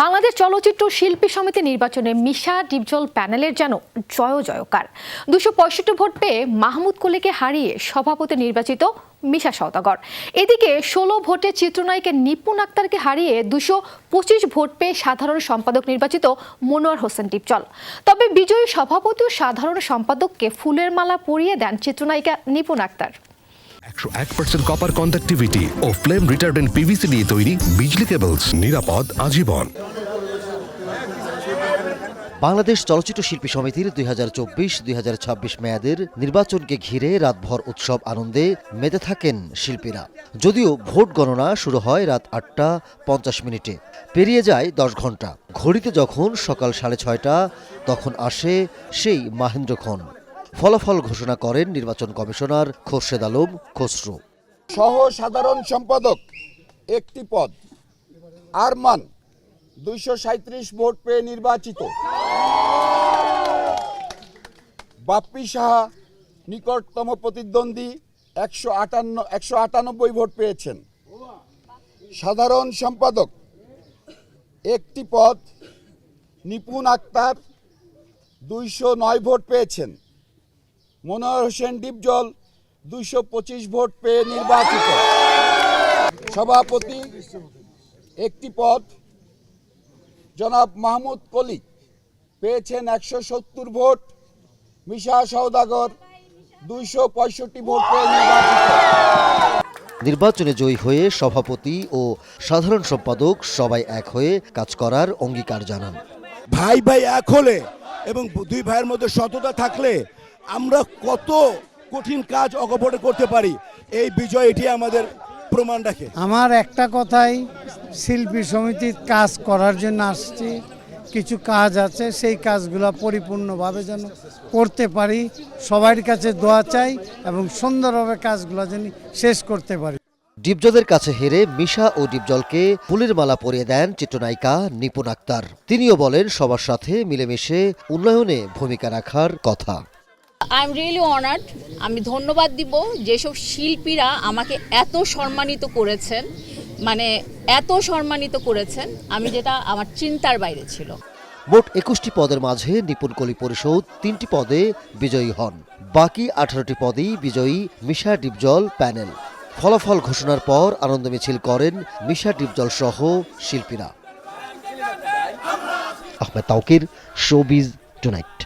বাংলাদেশ চলচ্চিত্র শিল্পী সমিতি নির্বাচনে মিশা ডিপজল প্যানেলের যেন জয় জয়কার। দুশো পঁয়ষট্টি ভোট পেয়ে মাহমুদ কলিকে হারিয়ে সভাপতি নির্বাচিত মিশা সওদাগর। এদিকে ষোলো ভোটে চিত্রনায়িকা নিপুণ আক্তারকে হারিয়ে দুশো পঁচিশ ভোট পেয়ে সাধারণ সম্পাদক নির্বাচিত মনোয়ার হোসেন ডিপজল। তবে বিজয়ী সভাপতি ও সাধারণ সম্পাদককে ফুলের মালা পরিয়ে দেন চিত্রনায়িকা নিপুণ আক্তার। একশো এক পার্সেন্ট কপার কন্ডাক্টিভিটি ও ফ্লেম রিটার্ডেন্ট পিভিসি দিয়ে তৈরি বিজলি কেবলস নিরাপদ আজীবন। বাংলাদেশ চলচ্চিত্র শিল্পী সমিতির দুই হাজার চব্বিশ দুই হাজার ছাব্বিশ মেয়াদের নির্বাচনকে ঘিরে রাতভর উৎসব আনন্দে মেতে থাকেন শিল্পীরা। যদিও ভোট গণনা শুরু হয় রাত আটটা পঞ্চাশ মিনিটে। পেরিয়ে যায় দশ ঘণ্টা। ঘড়িতে যখন সকাল সাড়ে ছয়টা, তখন আসে সেই মাহেন্দ্রক্ষণ। ফলাফল ঘোষণা করেন নির্বাচন কমিশনার খোরশেদ আলম খসরু। সহ সাধারণ সম্পাদক একটি পদ, আরমান, দুইশো সাঁত্রিশ ভোট পেয়ে নির্বাচিত। বাপ্পি সাহা, নিকটতম প্রতিদ্বন্দ্বী, একশো আটান্ন, একশো আটানব্বই ভোট পেয়েছেন। সাধারণ সম্পাদক একটি পদ, নিপুণ আক্তার, দুইশো নয় ভোট পেয়েছেন। মনোহর হোসেন ডিপজল দুইশো পঁচিশ ভোট পেয়ে নির্বাচিত। সভাপতি একটি পদ জনাব মাহমুদ কলি পেয়েছেন একশো সত্তর ভোট। মিশা সওদাগর দুইশো পঁয়ষট্টি ভোট পেয়ে নির্বাচিত। নির্বাচনে জয়ী হয়ে সভাপতি ও সাধারণ সম্পাদক সবাই এক হয়ে কাজ করার অঙ্গীকার জানান। ভাই ভাই এক হলে এবং দুই ভাইয়ের মধ্যে সততা থাকলে আমরা কত কঠিন কাজ অকপটে করতে পারি। এই বিজয় এটি আমাদের প্রমাণ রাখে। আমার একটা কথাই শিল্পী সমিতির কাজ করার জন্য আসছি কিছু কাজ আছে সেই কাজগুলো পরিপূর্ণভাবে যেন করতে পারি সবার কাছে দোয়া চাই এবং সুন্দরভাবে কাজগুলো যেন শেষ করতে পারি। ডিপজলের কাছে হেরে মিশা ও ডিপজলকে ফুলের মালা পরিয়ে দেন চিত্রনায়িকা নিপুণ আক্তার। তিনিও বলেন সবার সাথে মিলেমিশে উন্নয়নে ভূমিকা রাখার কথা। আই এম রিয়েলি অনার্ড আমি ধন্যবাদ দিব যেসব শিল্পীরা আমাকে এত সম্মানিত করেছেন মানে এত সম্মানিত করেছেন আমি যেটা আমার চিন্তার বাইরে ছিল। মোট একুশটি পদের মাঝে নিপুণ কলি পরিষদ তিনটি পদে বিজয়ী হন। বাকি আঠারোটি পদেই বিজয়ী মিশা ডিপজল প্যানেল। ফলাফল ঘোষণার পর আনন্দ মিছিল করেন মিশা ডিপজল সহ শিল্পীরা। Ahmed Taukir showbiz tonight.